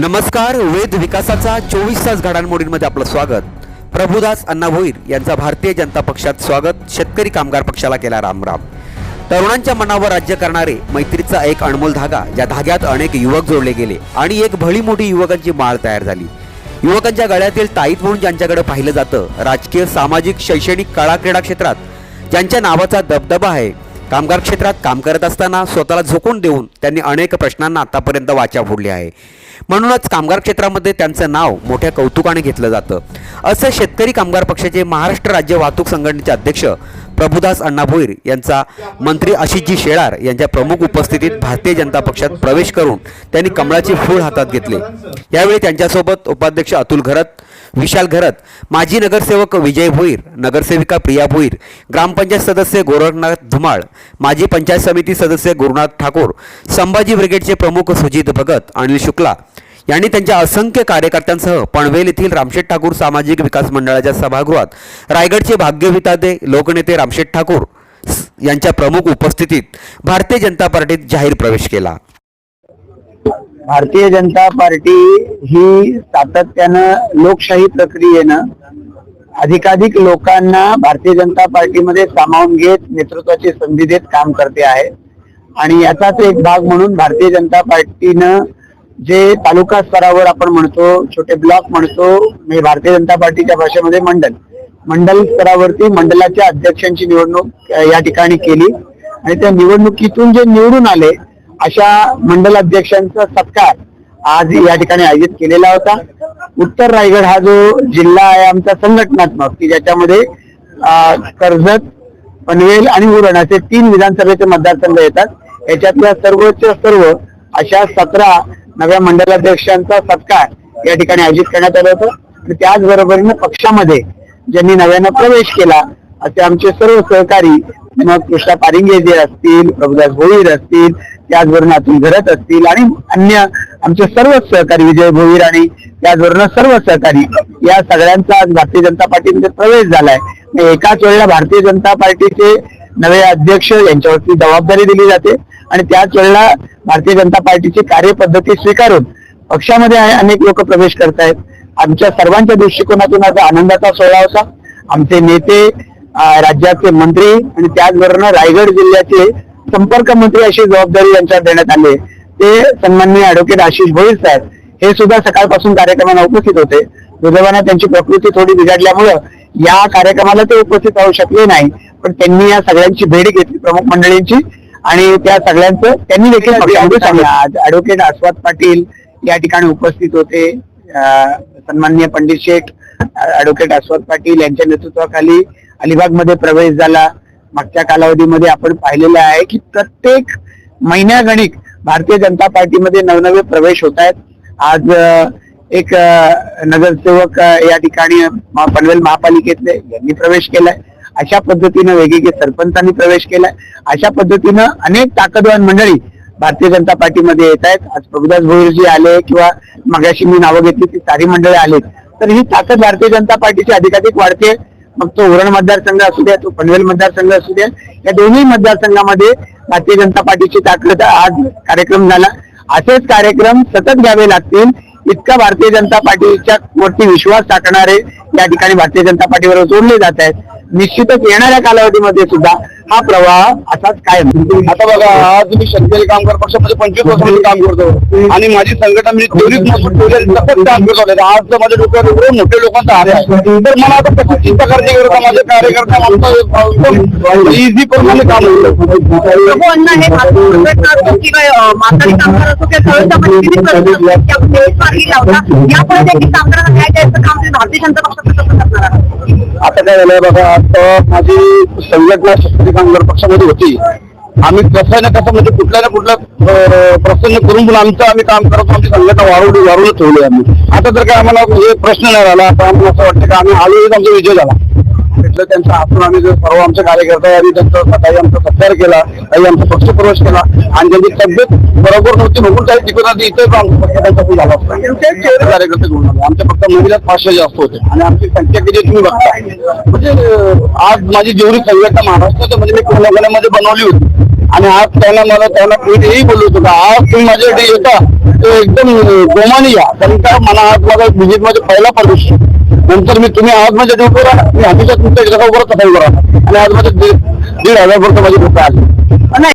नमस्कार वेद विकासाचा चोवीस तास घडामोडींमध्ये आपलं स्वागत. प्रभुदास अण्णा भोईर यांचा भारतीय जनता पक्षात स्वागत. शेतकरी कामगार पक्षाला केला रामराम. तरुणांच्या मनावर राज्य करणारे मैत्रीचा एक अनमोल धागा ज्या धाग्यात अनेक युवक जोडले गेले आणि एक भली मोठी युवकांची माळ तयार झाली. युवकांच्या गळ्यातील ताईत म्हणून ज्यांच्याकडे पाहिलं जातं राजकीय सामाजिक शैक्षणिक कळा क्रीडा क्षेत्रात ज्यांच्या नावाचा दबदबा आहे कामगार क्षेत्रात काम करत असताना स्वतःला झोकून देऊन त्यांनी अनेक प्रश्नांना आतापर्यंत वाचा फोडली आहे. म्हणूनच कामगार क्षेत्रामध्ये त्यांचं नाव मोठ्या कौतुकाने घेतलं जातं. असं शेतकरी कामगार पक्षाचे महाराष्ट्र राज्य वाहतूक संघटनेचे अध्यक्ष प्रभुदास अण्णा भोईर यांचा मंत्री आशिषजी शेळार यांच्या प्रमुख उपस्थितीत भारतीय जनता पक्षात प्रवेश करून त्यांनी कमळाचे फूल हातात घेतले. यावेळी त्यांच्यासोबत उपाध्यक्ष अतुल घरत विशाल घरत माजी नगरसेवक विजय भोईर नगरसेविका प्रिया भोईर ग्रामपंचायत सदस्य गोरखनाथ धुमाळ माजी पंचायत समिती सदस्य गुरुनाथ ठाकूर संभाजी ब्रिगेडचे प्रमुख सुजित भगत अनिल शुक्ला यांनी त्यांच्या असंख्य कार्यकर्त्यांसह पणवेल येथील रामशेठ ठाकूर सामाजिक विकास मंडळाच्या सभागृहात रायगडचे भाग्यविताते लोकनेते रामशेठ ठाकूर यांच्या प्रमुख उपस्थितीत भारतीय जनता पार्टीत जाहीर प्रवेश केला. भारतीय जनता पार्टी ही सातत्यानं लोकशाही प्रक्रियेनं अधिकाधिक लोकांना भारतीय जनता पार्टीमध्ये सामावून घेत नेतृत्वाची संधी देत काम करते आहे. आणि याचाच एक भाग म्हणून भारतीय जनता पार्टीनं जे तालुका स्तरावर आपण म्हणतो छोटे ब्लॉक म्हणतो म्हणजे भारतीय जनता पार्टीच्या भाषेमध्ये मंडल. मंडल स्तरावरती मंडलाच्या अध्यक्षांची निवडणूक या ठिकाणी केली. आणि त्या निवडणुकीतून जे निवडून आले अशा मंडल अध्यक्षांचा सत्कार आज या ठिकाणी आयोजित केलेला होता. उत्तर रायगड हा जो जिल्हा आहे आमचा संघटनात्मक की ज्याच्यामध्ये कर्जत पनवेल आणि उरण असे तीन विधानसभेचे मतदारसंघ येतात. याच्यातल्या सर्वोच्च सर्व अशा सतरा नव्या मंडलाध्यक्षांचा सत्कार या ठिकाणी आयोजित करण्यात आलं होतं. आणि त्याचबरोबरीनं पक्षामध्ये ज्यांनी नव्यानं प्रवेश केला असे आमचे सर्व सहकारी मग कृष्णा पारिंगे जे असतील प्रभुदास भोईर असतील त्याचबरोबर नातून घरत असतील आणि अन्य आमचे सर्वच सहकारी विजय भोईर आणि त्याचबरोबर सर्व सहकारी या सगळ्यांचा आज भारतीय जनता पार्टीमध्ये प्रवेश झालाय. एकाच वेळेला भारतीय जनता पार्टीचे नवे अध्यक्ष यांच्यावरती जबाबदारी दिली जाते आणि त्याच वेळेला भारतीय जनता पार्टीची कार्यपद्धती स्वीकारून पक्षामध्ये अनेक लोक प्रवेश करतायत. आमच्या सर्वांच्या दृष्टिकोनातून आता आनंदाचा सोहळा होता. आमचे नेते राज्याचे मंत्री आणि त्याचबरोबर रायगड जिल्ह्याचे संपर्क मंत्री अशी जबाबदारी यांच्यावर देण्यात आली. ते सन्माननीय ऍडव्होकेट आशिष भोईर साहेब हे सुद्धा सकाळपासून कार्यक्रमाला उपस्थित होते. दुर्दैवानं त्यांची प्रकृती थोडी बिघडल्यामुळं या कार्यक्रमाला ते उपस्थित राहू शकले नाही. पण त्यांनी या सगळ्यांची भेट घेतली प्रमुख मंडळींची. आणि त्या सगळ्यांचं त्यांनी देखील ऍडव्होकेट आस्वाद पाटील या ठिकाणी उपस्थित होते. सन्माननीय पंडित शेठ ऍडव्होकेट आस्वाद पाटील यांच्या नेतृत्वाखाली अलिबागमध्ये प्रवेश झाला. मागच्या कालावधीमध्ये आपण पाहिलेलं आहे की प्रत्येक महिन्यागणिक भारतीय जनता पार्टीमध्ये नवनवे प्रवेश होत आहेत. आज एक नगरसेवक या ठिकाणी पनवेल महापालिकेतले यांनी प्रवेश केलाय. अशा पद्धतीनं वेगवेगळे सरपंचांनी प्रवेश केलाय. अशा पद्धतीनं अनेक ताकदवान मंडळी भारतीय जनता पार्टीमध्ये येत आहेत. आज प्रभुदास भोईरजी आले किंवा मगाशी मी नावं घेतली ती सारी मंडळी आली तर ही ताकद भारतीय जनता पार्टीची अधिकाधिक वाढते. मग तो उरण मतदारसंघ असू द्या तो पनवेल मतदारसंघ असू द्या या दोन्ही मतदारसंघामध्ये भारतीय जनता पार्टीची ताकद आज कार्यक्रम झाला. असेच कार्यक्रम सतत घ्यावे लागतील इतका भारतीय जनता पार्टीच्या वरती विश्वास टाकणारे या ठिकाणी भारतीय जनता पार्टीवर जोडले जात आहेत. निश्चितच येणाऱ्या कालावधीमध्ये सुद्धा हा प्रवाह असाच कायम आता बघा आज मी शेतकरी कामगार पक्षामध्ये पंचवीस वर्ष काम करतो. आणि माझी संघटना मी दोन्हीच मजबूत सतत काम करतो आज तर माझ्या डोक्यावर एवढे मोठे लोकांचा हात आहे. तर मला आता कशी चिंता करण्याची गरज आहे? माझे कार्यकर्ता इझी प्रमाणे काम होतं. प्रभू यापुढे कामगारांना द्यायचं काम भारतीय जनता पक्षाचं कसं करणार आता काय झालंय बघा आता माझी संघटना शेतकरी कामगार पक्षामध्ये होती. आम्ही कसं ना कसं म्हणजे कुठल्या ना कुठल्या प्रसन्न करून पण आमचं आम्ही काम करतो आमची संघटना वाढवली वाढवून ठेवली आम्ही. आता जर काय आम्हाला हे प्रश्न नाही झाला आता आम्हाला असं वाटतं की आम्ही आलो आमचा विजय झाला. भेटलं त्यांचा हातून आम्ही जो सर्व आमचे कार्यकर्ते आम्ही त्यांचा सकाळी आमचा सत्कार केला काही आमचा पक्ष प्रवेश केला आणि त्यांची तब्येत बरोबर नव्हती बघून काही तिकडून आधी इथे पण आमचा त्यांच्याकडून झाला असता. कार्यकर्ते घेऊन आले आमच्या फक्त महिला पाचशे जास्त होते. आणि आमची संख्या किती तुम्ही बघता. म्हणजे आज माझी जेवढी संघटना महाराष्ट्रात म्हणजे मी कोणाकोणामध्ये बनवली होती. आणि आज त्यांना मला त्यांना मी हेही बोललो होतो. का आज तुम्ही माझ्यासाठी येता तो एकदम गोमाने या. कारण का मला आज माझा विजिटमध्ये पहिला प्रवेश नंतर मी तुम्ही आज माझ्या ड्युटीवर आहात. मी हमेशा तुमच्या घरावर कथा राहणार आणि आज माझ्या दीड हजार पर्यंत माझी लोक आली